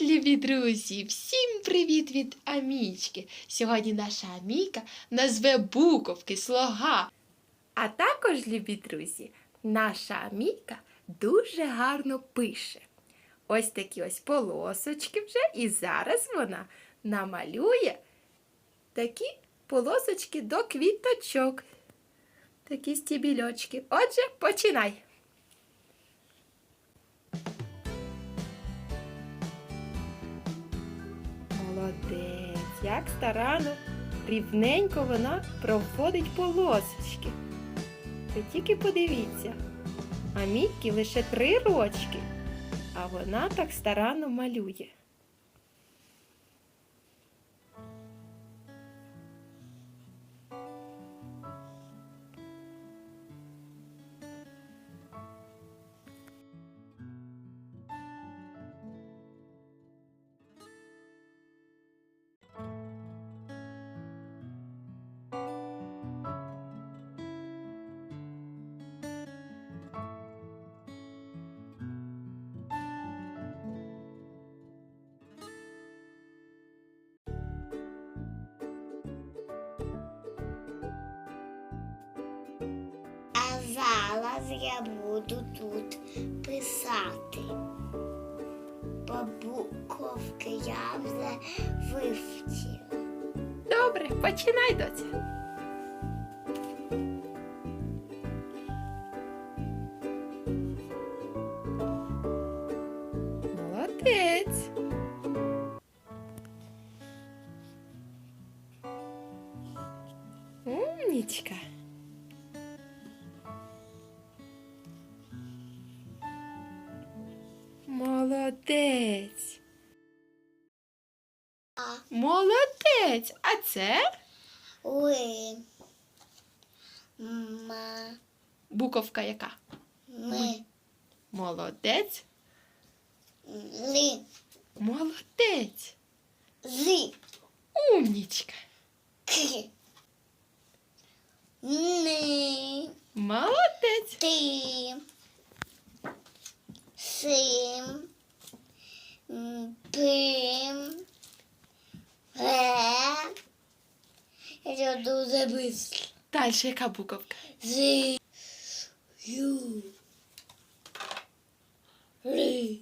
Любі друзі! Всім привіт від Амічки! Сьогодні наша Амійка назве буковки, слога. А також, любі друзі, наша Амійка дуже гарно пише. Ось такі ось полосочки вже, і зараз вона намалює такі полосочки до квіточок. Такі стібільочки. Отже, починай. Молодець, як старано, рівненько вона проводить полосочки. Ви тільки подивіться, а Мікі лише три рочки, а вона так старанно малює. Зараз я буду тут писати. Бо буковки я вже вивчила. Добре, починай, доця. Молодець. Умнічка. Молодець. А Молодець. А це ви ма буковка яка? ми Молодець. ли Молодець. зі Умнічка. к ни Молодець. ти сим м, пим ре Я дуже быстро. Далі яка буковка? Зі ю ри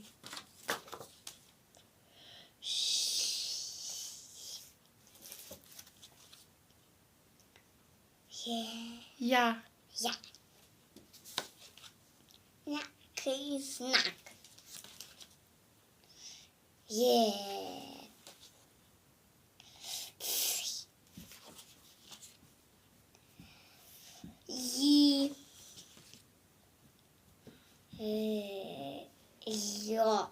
Є. Я. Я. Який знак? Є. Ї. Йо.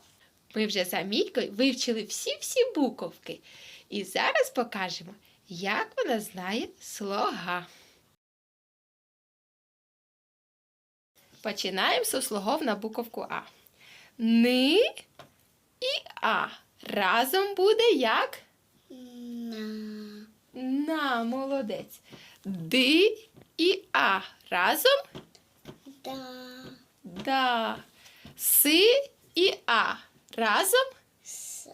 Ми вже за мійкою вивчили всі-всі буковки. І зараз покажемо, як вона знає слога. Починаємо з слогов на буковку А. Ни і А. Разом буде як? На. На, молодець. Ди і А. Разом Да. да. Си і А. Разом Са.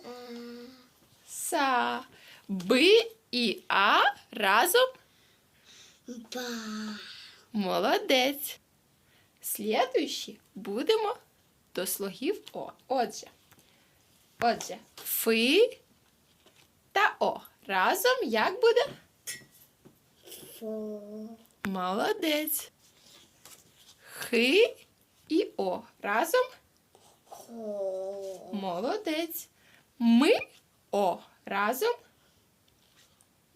са. Би і А. Разом Ба. молодець. Слідуючі будемо до слогів О. Отже. Отже, фи та О. Разом як буде? Фо. Молодець. Хи і О. Разом Хо. молодець. Ми О. Разом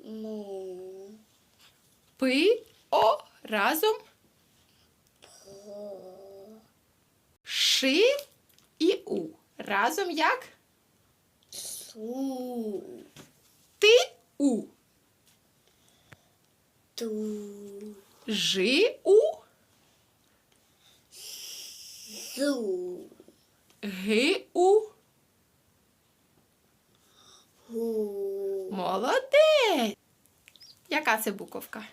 Му. пи О. Разом Хо. ши і У. Разом як? Су. Ти У. Ту. Жи У. Зу. Ги У. Гу. Молодець. Яка це буковка?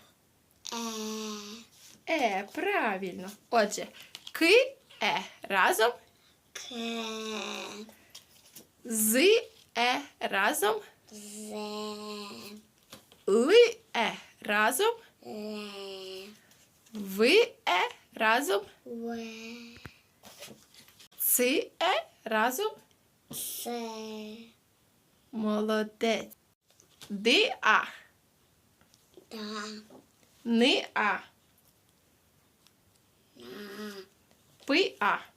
Е. Е, правильно. Отже, ки, е. Разом Ке. з разом. Зе. Ли е разом. Ле. Ви е разом. Ве. Ци е разом. Се. Молодець. Ди а. Да. Ни а. На. Пи а.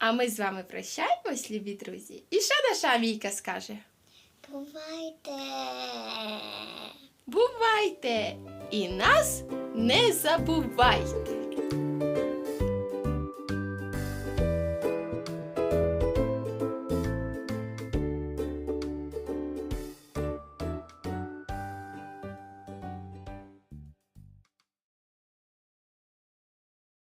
А ми з вами прощаємось, любі друзі. І що наша Амійка скаже? Бувайте. Бувайте! І нас не забувайте!